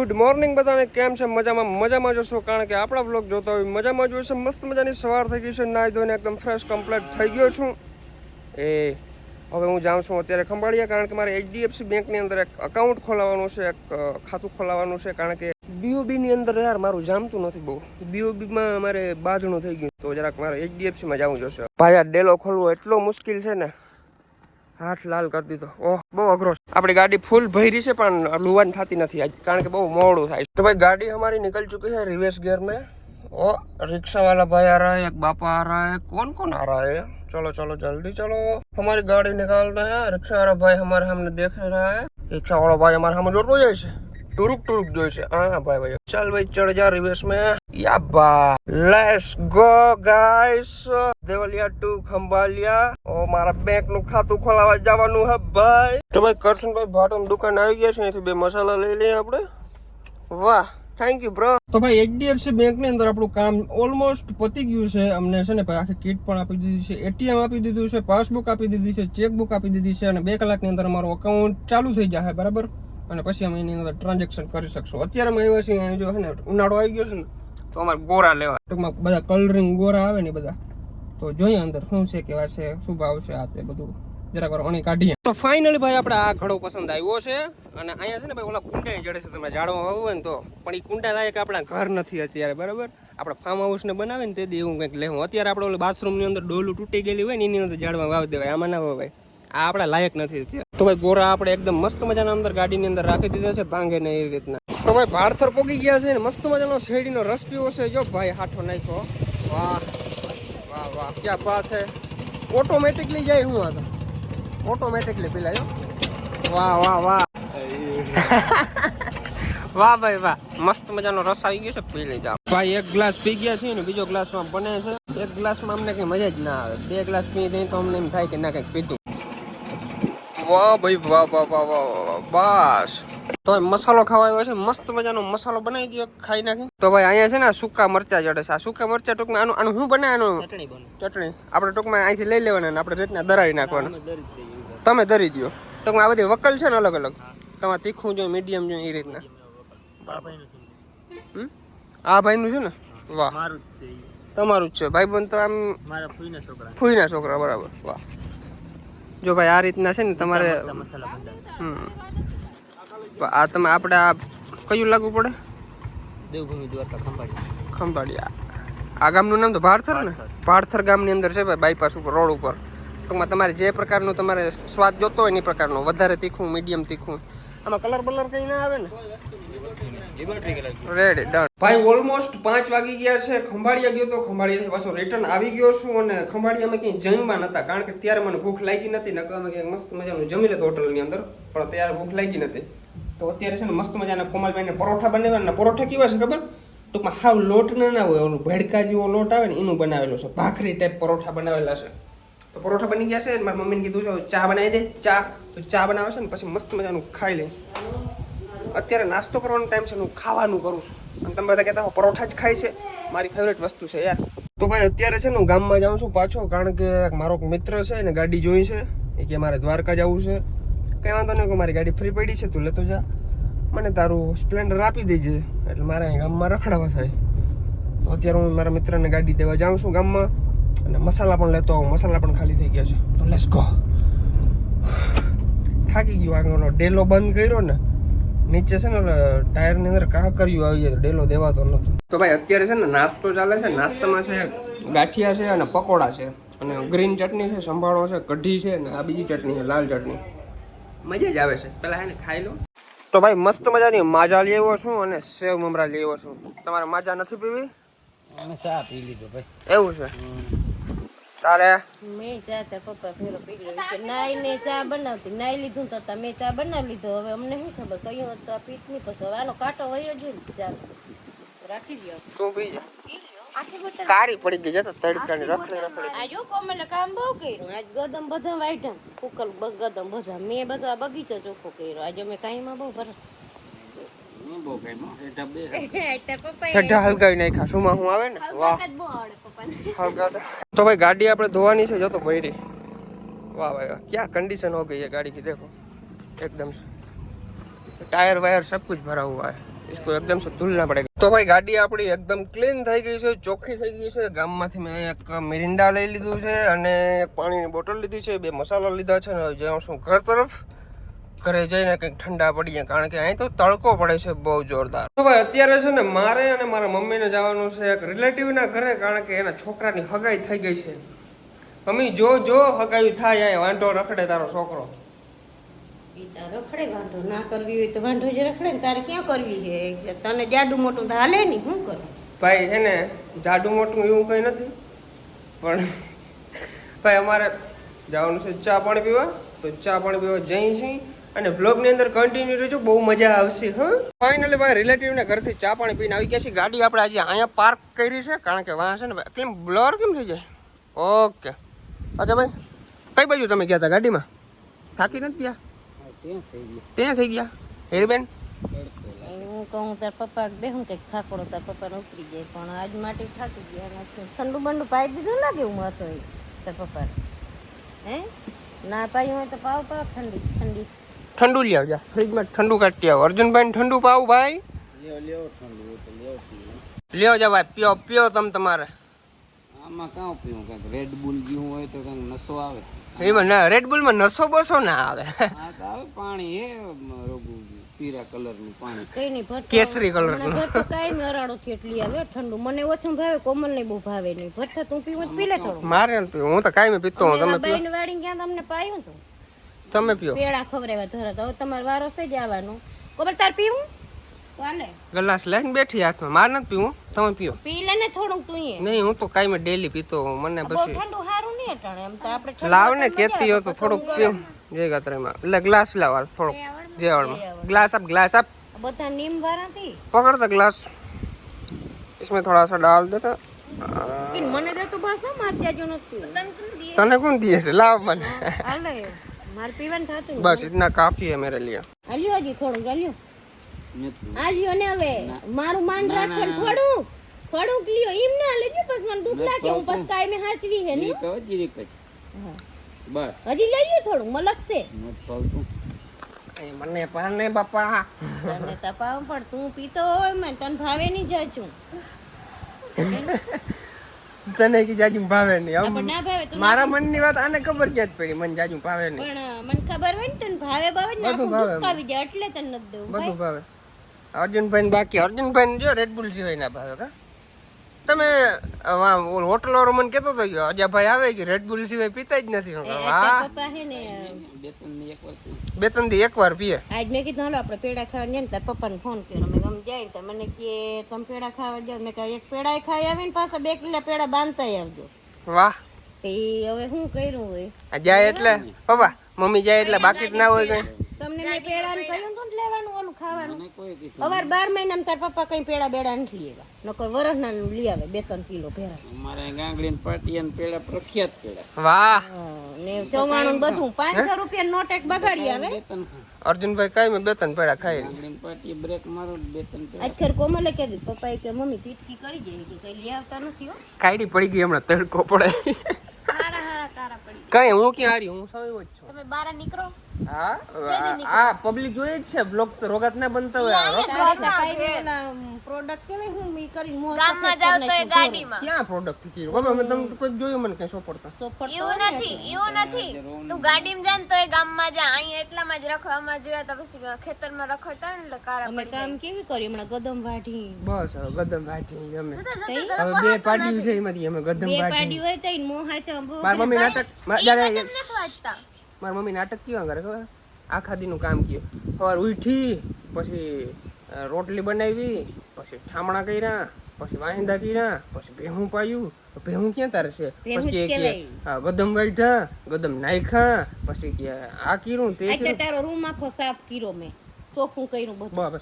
Good morning બધાને, કેમ છે? મજામાં મજામાં જશો કારણ કે આપણા બ્લોગ જોતા હોય, મજામાં જોઈશે મસ્ત મજાની સવાર થઈ ગઈ છે. નાહી ધોઈને એકદમ ફ્રેશ કમ્પ્લીટ થઈ ગયો છું. એ, હવે હું જાઉં છું અત્યારે ખંભાળીયા, કારણ કે મારે એચડીએફસી બેંકની અંદર એક અકાઉન્ટ ખોલાવવાનું છે, એક ખાતું ખોલાવવાનું છે, કારણ કે બીઓબીની અંદર યાર મારું જામતું નથી બહુ. બીઓબીમાં મારે બાજણું થઈ ગયું તો જરાક મારે એચડીએફસીમાં જવું જોશે ભાઈ, આ ડેલો ખોલવો એટલો મુશ્કેલ છે ને. હાથ લાલ કરી દીધો ઓહ બહુ અઘરો છે આપણી ગાડી ફૂલ ભરી છે પણ લુવાન થતી નથી આજ કારણ કે બહુ મોડું થાય છે તો ભાઈ ગાડી हमारी निकल चुकी है रिवर्स गियर में ओ रिक्शा वाला भाई आ रहा है एक बापा आ रहा है कौन कौन आ रहा है चलो चलो जल्दी चलो हमारी गाड़ी निकालते हैं रिक्शा वाला भाई हमारे हमने देख रहा है रिक्शा वाला भाई हमारे हम जोड़तो જાય છે ટુરુક ટુરુક જોઈશે હા ભાઈ ભાઈ. ચાલ ભાઈ, ચડ જા રિવર્સમાં. યા બા. Let's go guys Devaliya to, Khambhaliya. ઓ, મારા બેંકનું ખાતું ખોલાવા જવાનું હે, ભાઈ. તો ભાઈ, કરશનભાઈ ભાટમ દુકાન આવી ગયા છે. અહીંથી બે મસાલા લઈ લઈએ આપણે. વાહ થેન્ક યુ બ્રો તો ભાઈ એચડીએફસી બેંકની અંદર આપણું કામ ઓલમોસ્ટ પતી ગયું છે. અમને છે ને, ભાઈ, આખી કીટ પણ આપી દીધી છે. એટીએમ આપી દીધું છે. પાસબુક આપી દીધી છે. ચેકબુક આપી દીધી છે. અને બે કલાકની અંદર અમારું અકાઉન્ટ ચાલુ થઈ જશે, બરાબર? અને પછી અમે એની અંદર ટ્રાન્ઝેક્શન કરી શકશું. અત્યારે અમે આવ્યા છીએ જો છે ને, ઉનાળો આવી ગયો છે ને, તો અમારે ગોરા લેવા. ટૂંકમાં બધા કલરિંગ ગોરા આવે ને બધા. તો જોઈએ અંદર શું છે, કેવા છે, શું ભાવ છે, આ તે બધું. જરાક વાર અણી કાઢીએ. તો ફાઇનલી ભાઈ, આપણે આ ઘડો પસંદ આવ્યો છે. અને અહીંયા છે ને ભાઈ, ઓલા કુંડા જડે છે, તમે જાડવા હોય ને તો. પણ એ કુંડા લાયક આપણા ઘર નથી અત્યારે, બરાબર? આપણે ફાર્મ હાઉસ ને બનાવે ને તે એવું કંઈક લેવું અત્યારે આપણે ઓલું બાથરૂમની અંદર ડોલું તૂટી ગયેલી હોય ને, એની અંદર જાડવા વાવી દેવાય. આમાં ના વાવાય આ આપણા લાયક નથી તો ભાઈ ગોરા આપણે એકદમ મસ્ત મજાના અંદર ગાડીની અંદર રાખી દીધા છે ભાંગે ને એ રીતના. તો ભાઈ ભારથર પોગી ગયા છે ને મસ્ત મજાનો શેરડીનો રસ પીવો છે. જો ભાઈ હાથો નાખ્યો. વાહ વાહ વાહ ક્યાં પા છે? ઓટોમેટિકલી જાય હું આ તો. ઓટોમેટિકલી પેલા જો વાહ વાહ વાહ. વાહ ભાઈ વાહ. મસ્ત મજાનો રસ આવી ગયો છે પી લઈ જાઓ ભાઈ એક ગ્લાસ પી ગયા છે ને બીજો ગ્લાસમાં બને છે. એક ગ્લાસમાં અમને કઈ મજા જ ના આવે. બે ગ્લાસ પી દઈએ તો અમને એમ થાય કે ના કંઈક પીધું. વાહ ભાઈ વાહ વાહ વાહ વાહ બસ. તો મસાલો ખાવા આવ્યો છે મસ્ત મજાનો મસાલો બનાવી દો ખાઈ નાખી. તો ભાઈ અહીંયા છે ને આ સૂકા મરચા જડે છે. આ સૂકા મરચા ટૂંકમાં આનું આનું શું બને. આનું ચટણી. આપણે ટૂંકમાં અહીંથી લઈ લેવાના ને આપણે રીતના દરાવી નાખવાના. તમે દરી દો ટૂંકમાં આ બધી વકલ છે ને અલગ અલગ. તમારે તીખું જોઈએ મીડિયમ જોઈએ એ રીતના. બાપાનું ભાઈ હમ? આ ભાઈનું છે ને? વાહ. તમારું જ છે. ભાઈ બંધ તો આમ મારા ફૂઈના છોકરા ફૂઈના છોકરા બરાબર. વાહ. જો ભાઈ આ રીતના છે ને તમારે આ તમે આપણે આ કયું લાગુ પડે? દેવભૂમિ દ્વારકા ખંભાળિયા. ખંભાળિયા. આ ગામનું નામ તો ભારથર ને? ભારથર ગામની અંદર છે ભાઈ બાયપાસ ઉપર રોડ ઉપર. ટૂંકમાં તમારે જે પ્રકારનો તમારે સ્વાદ જોતો હોય એ પ્રકારનો. વધારે તીખું મીડિયમ તીખું. આમાં કલર બલર કઈ ના આવે ને? રેડી ડન ભાઈ ઓલમોસ્ટ પાંચ વાગી ગયા છે. ખંભાળિયા ગયો તો ખંભાળિયા પાછો રિટર્ન આવી ગયો છું અને ખંભાળિયામાં ક્યાંય જમવા નતા. કારણ કે ત્યારે મને ભૂખ લાગી નથી નકર અમે ક્યાંક મસ્ત મજાનું જમી લેતો હોટલની અંદર. પણ ત્યારે ભૂખ લાગી નથી. તો અત્યારે છે ને મસ્ત મજાના કોમલભાઈને પરોઠા બનાવ્યા અને પરોઠા કેવા છે ખબર? ટૂંકમાં હાવ લોટ ના ના હોય ઓલું ભેડકા જેવો લોટ આવે ને એનું બનાવેલું છે. ભાખરી ટાઈપ પરોઠા બનાવેલા છે. તો પરોઠા બની ગયા છે, મારી મમ્મીને કીધું છે ચા બનાવી દે, ચા. તો ચા બનાવે છે ને, પછી મસ્ત મજાનું ખાઈ લઈ. અત્યારે નાસ્તો કરવાનો ટાઈમ છે હું ખાવાનું કરું છું. અને તમે બધા કહેતા હો, પરોઠા જ ખાય છે. મારી ફેવરેટ વસ્તુ છે યાર. તો ભાઈ, અત્યારે છે ને, હું ગામમાં જાઉં છું પાછો, કારણ કે મારો મિત્ર છે ને, ગાડી જોઈ છે. એ કે મારે દ્વારકા જવું છે. કંઈ વાંધો નહીં કે મારી ગાડી ફ્રી પડી છે, તું લેતો જા. મને તારું સ્પ્લેન્ડર આપી દેજે. એટલે મારે ગામમાં રખડાવા થાય. તો અત્યારે હું મારા મિત્રને ગાડી દેવા જાઉં છું ગામમાં. અને મસાલા પણ લેતો આવું, મસાલા પણ ખાલી થઈ ગયા છે. તો લેસ ગો થાકી ગયો આગળનો ડેલો બંધ કર્યો ને, નીચે છે ને ટાયરની અંદર કાકરિયું આવી જાય ડેલો દેવાતો નથી તો ભાઈ અત્યારે છે ને નાસ્તો ચાલે છે, નાસ્તામાં છે ગાંઠિયા છે અને પકોડા છે. અને ગ્રીન ચટણી છે, સંભાળો છે, કઢી છે અને આ બીજી ચટણી છે, લાલ ચટણી. મજા જ આવે છે. પેલા એને ખાઈ લો. તો ભાઈ મસ્ત મજાની માજા લેવો છું અને સેવ મમરા લેવો છું. તમારે માજા નથી પીવી? અમે ચા પી લીધો ભાઈ. એવું છે? તારે? મેં ચા તા પપ્પા ફેરો પી લીધો નાઈ ને ચા બનાવતી નાઈ લીધું તો તમે ચા બનાવી લીધો. હવે અમને શું ખબર? કયો તો પીત નહીં પછી હવે આનો કાંટો વયો છે ને ચા રાખી દો તું પી જા કારી પડી ગઈ જતો તડકાની રખડી રખડી. આ જો કોમલે કામ બહુ કર્યું. આજ ગદમ બધા વાઈઢા કુકલ ગદમ બધા. મેં બધા બગીચો ચોખ્ખો કર્યો. આજે મેં કાંઈમાં બહુ ભરત હું બહુ કઈ હેઠા બે પપ્પા ઠંડા હલકાવી નાખ્યા શું માં હું આવે ને વાહ બહુ આવડે પપ્પાને હલકા તો ભાઈ ગાડી આપણે ધોવાની છે જો તો ભરી વાહ ભાઈ વાહ क्या कंडीशन हो गई है गाड़ी की देखो एकदम से टायर वायर सब कुछ भरा हुआ है इसको एकदम से धुलना पड़ेगा તો ભાઈ ગાડી આપણી એકદમ ક્લીન થઈ ગઈ છે ચોખ્ખી થઈ ગઈ છે ગામમાંથી મેં એક મિરિંડા લઈ લીધું છે અને એક પાણીની બોટલ લીધી છે બે મસાલા લીધા છે ને હવે જાઉં છું ઘર તરફ ઘરે જઈને કંઈક ઠંડા પડીએ કારણ કે અહીં તો તડકો પડે છે બહુ જોરદાર. તો ભાઈ અત્યારે છે ને મારે અને મારા મમ્મીને જવાનું છે એક રિલેટિવના ઘરે કારણ કે એના છોકરાની હગાઈ થઈ ગઈ છે. મમ્મી જો જો હગાઈ થાય અહીં વાંઢો રખડે તારો છોકરો. ઈ રખડે વાંધો ના કરવી હોય તો વાંધો જ રખડે ને તારે ક્યાં કરવી છે? તને જાડું મોટું તો હાલે નહીં શું કરે? ભાઈ છે ને જાડું મોટું એવું કંઈ નથી. પણ ભાઈ અમારે જવાનું છે ચા પાણી પીવા. તો ચા પાણી પીવા જઈ છીએ. અને બ્લોગની અંદર કન્ટિન્યુ રહેજો બહુ મજા આવશે હા? ફાઇનલી ભાઈ રિલેટિવને ઘરથી ચા પાણી પીને આવી ગયા છે ગાડી આપણે આજે અહીંયા પાર્ક કરી છે કારણ કે વાં છે ને ભાઈ કેમ બ્લર કેમ થઈ જાય? ઓકે અચ્છા ભાઈ કઈ બાજુ તમે ગયા હતા ગાડીમાં? થાકી નથી ગયા? ત્યાં થઈ ગયું. ત્યાં થઈ ગયા હેરબેન? હું કહું તાર પપ્પા બે હું કંઈક થાકોડો તાર પપ્પાને ઉતરી જાય પણ આજ માટે થાકી ગયા નથી. ઠંડુ બંડુ પાઈ દીધું લાગે હું હતો તાર પપ્પાને? હે? ના પાઈ હોય તો પાવ પાવ ઠંડી ઠંડી. ઠંડુ લઈ આવજા. ફ્રીજમાં ઠંડુ કાઢી આવો. અર્જુનભાઈ ઠંડુ પાવ ભાઈ. લ્યો જા ભાઈ પીઓ પીઓ તમ તમારે. આમાં કાં પીવું કાંઈક રેડ બુલ જેવું હોય તો કાંઈક નશો આવે. એમાં ના રેડ બુલમાં નસો બસો ના આવે. આવે પાણી હે રોગું પીરા કલરનું પાણી. કઈ નહીં કેસરી colour નું. ભરતો કાંઈ થી એટલી આવે ઠંડુ. મને ઓછું ભાવે કોમલ નહીં બહુ ભાવે નહીં. ભરતા તું પીવું પી લે થોડું મારે પીવું હું તો કાંઈ પીતો હું તમે વાળી ક્યાં તમને પાયું તું? તમે પીઓ પેડા ખવડાવ્યા ધરત હવે તમારો વારો છે જવાનો કોમલ તાર પીવું ચાલે ગ્લાસ લઈને બેઠી હાથમાં મારે નથી પીવું તમે પીઓ પી લે ને થોડુંક તું એ નહીં હું તો કાંઈ મેં ડેલી પીતો હોઉં. મને બહુ પછી ઠંડુ સારું નહીં અટાણે એમ તો આપણે ઠંડુ લાવ ને મજા કેતી હો તો આવે. થોડુંક પીવું જય ગાત્રામાં એટલે ગ્લાસ લાવ હાલ થોડોક જેવાળમાં ગ્લાસ આપ ગ્લાસ આપ બધા નીમ વાળા થી पकड़ दे ग्लास इसमें थोड़ा सा डाल देता પીને મને દે તો બસ હો, માર પીવાનું થાતું બસ ઇતના કાફી હે મેરે લિયે આલ્યો જી થોડું આલ્યો આલ્યો ને હવે. મારું માન રાખો થોડું થોડુંક. લિયો ઈમ ના લેજો બસ મને દુખ લાગે હું બસ કાઈ મે હાચવી હે ને કહો જી. પછી બસ. હજી લઈ લ્યો થોડું મલકશે મને પાને બાપા. તને તપાવ પણ તું પીતો હોય મને તને ભાવે નહીં જજું. તને કી જાજુ ભાવે નહીં મારા મનની વાત આને ખબર ક્યાં જ પડી? મને જાજુ ભાવે નહીં. પણ મને ખબર હોય ને તને ભાવે ભાવે ને બધું ભાવે જાય એટલે તને નથી દઉં બધું ભાવે. અર્જુનભાઈ ને બાકી અર્જુનભાઈ જો રેડબુલ સિવાય ના ભાવે કા? તમે હોટલ વાળો મને કેતો હતો અજાભાઈ આવે કે રેડબુલ સિવાય પીતા જ નથી. એ પપ્પા હે ને બે ત્રણ. દી એકવાર પીએ. આજ મેં કીધું હાલો આપણે પેડા ખાવા ને તાર પપ્પાને ફોન કર્યો. મેં ગમ જાય તો મને કે તમે પેડા ખાવા જાવ મેં કહ્યું એક પેડા ખાઈ આવીને પાછા બે કિલો પેડા બાંધતા આવજો. વાહ. તે હવે શું કર્યું હોય? જાય એટલે? પપ્પા મમ્મી જાય એટલે બાકી જ ના હોય કઈ? તમને મેં પેડા ને કહ્યું હતું લેવાનું ઓલું ખાવાનું. મને કોઈ કીધું અવાર બાર મહિનામાં તાર પપ્પા કઈ પેડા બેડા નથી લેવા. નકર વરસના લઈ આવે બે ત્રણ કિલો પેડા અમારે ગાંગડી પાટી ને પેડા પ્રખ્યાત પેડા. વાહ. ને ચવાણું બધું. પાંચસો રૂપિયા નોટ એક બગાડી આવે. અર્જુનભાઈ કઈ મેં બે ત્રણ પેડા ખાઈ ગાંગડી પાટી બ્રેક મારો બે ત્રણ આજ ખેર કોમલે કે પપ્પા કે મમ્મી ચીટકી કરી જાય કે કઈ લઈ આવતા નથી હો. કાયડી પડી ગઈ હમણાં તડકો પડે. હારા હારા કારા પડી કઈ હું ક્યાં હારી? હું સાવ જ છું. તમે બારા નીકળો. હા? આ પબ્લિક જોઈએ જ છે બ્લોગ તો રોગાત ના બનતા હોય પ્રોડક્ટ કેવાય હું મી કરી ગામમાં જાવ તો ગાડીમાં. ક્યાં પ્રોડક્ટ કીધું બાબા મેં તમને કોઈ જોયું મને કઈ સોપડતા. એવું નથી એવું નથી. તું ગાડીમાં જા તો એ ગામમાં જા. અહીંયા એટલામાં જ રખવામાં જોયા તો પછી ખેતરમાં રખડતા ને એટલે કારા અમે કામ કેવી કરી? હમણાં ગદમ વાઢી. બસ ગદમ અમે. હવે બે પાડ્યું છે એમાંથી અમે ગદમ બે પાડી હોય મારી મમ્મી નાટક મારી મમ્મી નાટક કેવા કરે ખબર? આખા દીનું કામ કયું સવાર ઉઠી પછી રોટલી બનાવી પછી ઠામણા કર્યા પછી વાંદા કર્યા પછી ભેહું પાયું. ભેહું ક્યાં તારે છે? પછી કે- ગદમ વાઢ્યા ગદમ નાખ્યા પછી કે આ કીરું તે તારો રૂમ આખો સાફ કર્યો મેં. ચોખ્ખું કર્યું બધું. બસ.